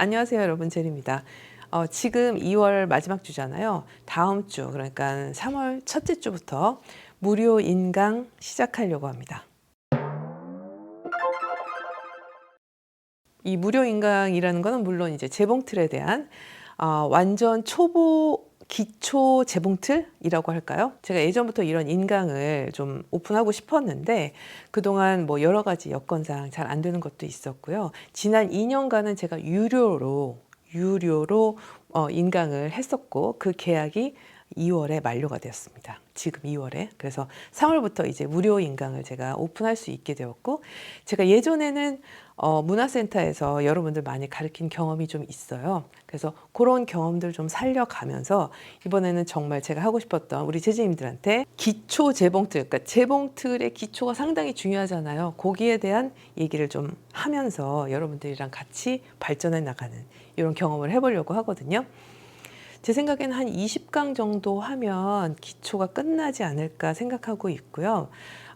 안녕하세요, 여러분. 제리입니다. 어, 지금 2월 마지막 주잖아요. 다음 주, 그러니까 3월 첫째 주부터 무료 인강 시작하려고 합니다. 이 무료 인강이라는 거는 물론 이제 재봉틀에 대한 어, 완전 초보 기초 재봉틀이라고 할까요? 제가 예전부터 이런 인강을 좀 오픈하고 싶었는데 그동안 뭐 여러 가지 여건상 잘 안 되는 것도 있었고요. 지난 2년간은 제가 유료로 유료로 어, 인강을 했었고 그 계약이 2월에 만료가 되었습니다. 지금 2월에. 그래서 3월부터 이제 무료 인강을 제가 오픈할 수 있게 되었고 제가 예전에는 어, 문화센터에서 여러분들 많이 가르친 경험이 좀 있어요. 그래서 그런 경험들 좀 살려가면서 이번에는 정말 제가 하고 싶었던 우리 제자님들한테 기초 재봉틀, 그러니까 재봉틀의 기초가 상당히 중요하잖아요. 거기에 대한 얘기를 좀 하면서 여러분들이랑 같이 발전해 나가는 이런 경험을 해보려고 하거든요. 제 생각에는 한 20강 정도 하면 기초가 끝나지 않을까 생각하고 있고요.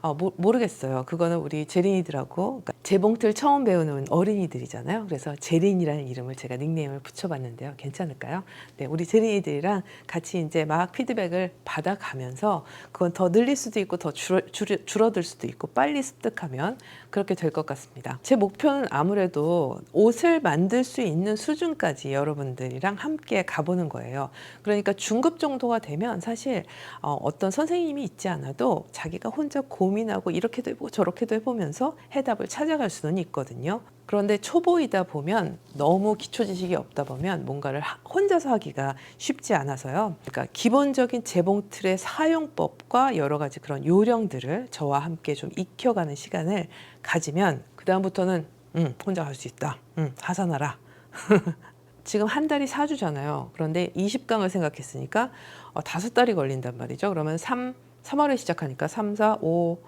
어, 모, 모르겠어요. 그거는 우리 제린이들하고 그러니까 재봉틀 처음 배우는 어린이들이잖아요. 그래서 제린이라는 이름을 제가 닉네임을 붙여봤는데요. 괜찮을까요? 네, 우리 제린이들이랑 같이 이제 막 피드백을 받아가면서 그건 더 늘릴 수도 있고 더 줄어, 줄어, 줄어 들 수도 있고 빨리 습득하면 그렇게 될 것 같습니다. 제 목표는 아무래도 옷을 만들 수 있는 수준까지 여러분들이랑 함께 가보는 거예요. 그러니까 중급 정도가 되면 사실 어, 어떤 선생님이 있지 않아도 자기가 혼자 고민 하고 이렇게도 해보고 저렇게도 해보면서 해답을 찾아갈 수는 있거든요. 그런데 초보이다 보면 너무 기초 지식이 없다 보면 뭔가를 하- 혼자서 하기가 쉽지 않아서요. 그러니까 기본적인 재봉 틀의 사용법과 여러 가지 그런 요령들을 저와 함께 좀 익혀가는 시간을 가지면 그 다음부터는 음, 혼자 할 수 있다. 음, 하산하라. 지금 한 달이 4주잖아요. 그런데 20강을 생각했으니까 어, 다섯 달이 걸린단 말이죠. 그러면 3, 3월에 시작하니까 3, 4, 5,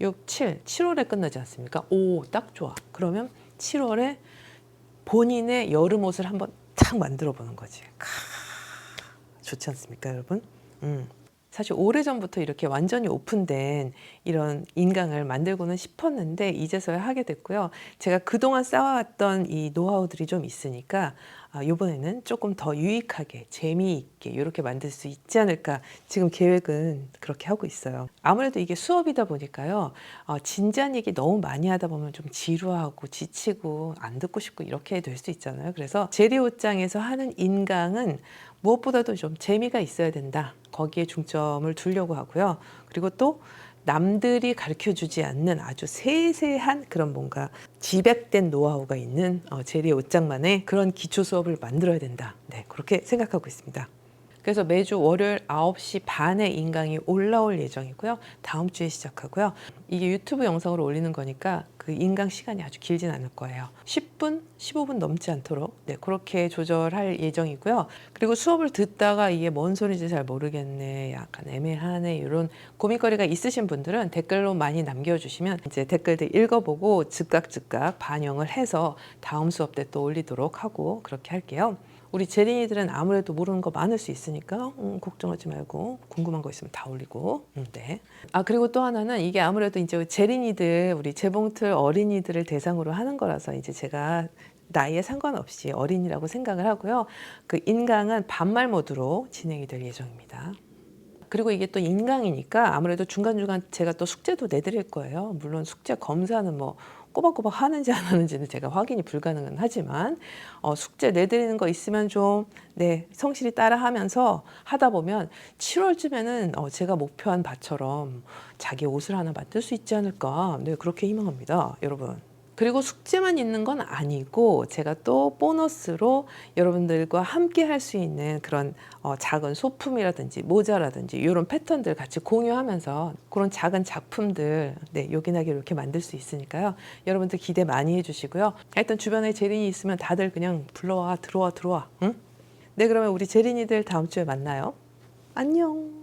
6, 7, 7월에 끝나지 않습니까? 오, 딱 좋아. 그러면 7월에 본인의 여름 옷을 한번 탁 만들어 보는 거지. 카, 좋지 않습니까, 여러분? 음. 사실 오래전부터 이렇게 완전히 오픈된 이런 인강을 만들고는 싶었는데 이제서야 하게 됐고요. 제가 그동안 쌓아왔던 이 노하우들이 좀 있으니까 아, 이번에는 조금 더 유익하게 재미있게 이렇게 만들 수 있지 않을까 지금 계획은 그렇게 하고 있어요. 아무래도 이게 수업이다 보니까요. 어, 진지한 얘기 너무 많이 하다 보면 좀 지루하고 지치고 안 듣고 싶고 이렇게 될 수 있잖아요. 그래서 제리 옷장에서 하는 인강은 무엇보다도 좀 재미가 있어야 된다. 거기에 중점을 두려고 하고요. 그리고 또 남들이 가르쳐 주지 않는 아주 세세한 그런 뭔가 집약된 노하우가 있는 어, 제리의 옷장만의 그런 기초 수업을 만들어야 된다. 네, 그렇게 생각하고 있습니다. 그래서 매주 월요일 9시 반에 인강이 올라올 예정이고요. 다음 주에 시작하고요. 이게 유튜브 영상으로 올리는 거니까 그 인강 시간이 아주 길진 않을 거예요. 10분, 15분 넘지 않도록 네, 그렇게 조절할 예정이고요. 그리고 수업을 듣다가 이게 뭔 소리인지 잘 모르겠네, 약간 애매하네 이런 고민거리가 있으신 분들은 댓글로 많이 남겨주시면 이제 댓글들 읽어보고 즉각 즉각 반영을 해서 다음 수업 때 또 올리도록 하고 그렇게 할게요. 우리 제린이들은 아무래도 모르는 거 많을 수 있으니까 음, 걱정하지 말고 궁금한 거 있으면 다 올리고 음, 네. 아 그리고 또 하나는 이게 아무래도 이제 제린이들 우리 재봉틀 어린이들을 대상으로 하는 거라서 이제 제가 나이에 상관없이 어린이라고 생각을 하고요. 그 인강은 반말 모드로 진행이 될 예정입니다. 그리고 이게 또 인강이니까 아무래도 중간중간 제가 또 숙제도 내드릴 거예요. 물론 숙제 검사는 뭐 꼬박꼬박 하는지 안 하는지는 제가 확인이 불가능은 하지만 어, 숙제 내드리는 거 있으면 좀 네, 성실히 따라하면서 하다 보면 7월쯤에는 어, 제가 목표한 바처럼 자기 옷을 하나 만들 수 있지 않을까 네, 그렇게 희망합니다. 여러분. 그리고 숙제만 있는 건 아니고 제가 또 보너스로 여러분들과 함께 할 수 있는 그런 어, 작은 소품이라든지 모자라든지 이런 패턴들 같이 공유하면서 그런 작은 작품들 네, 요긴하게 이렇게 만들 수 있으니까요. 여러분들 기대 많이 해주시고요. 하여튼 주변에 제린이 있으면 다들 그냥 불러와 들어와 들어와. 응? 네 그러면 우리 제린이들 다음 주에 만나요. 안녕.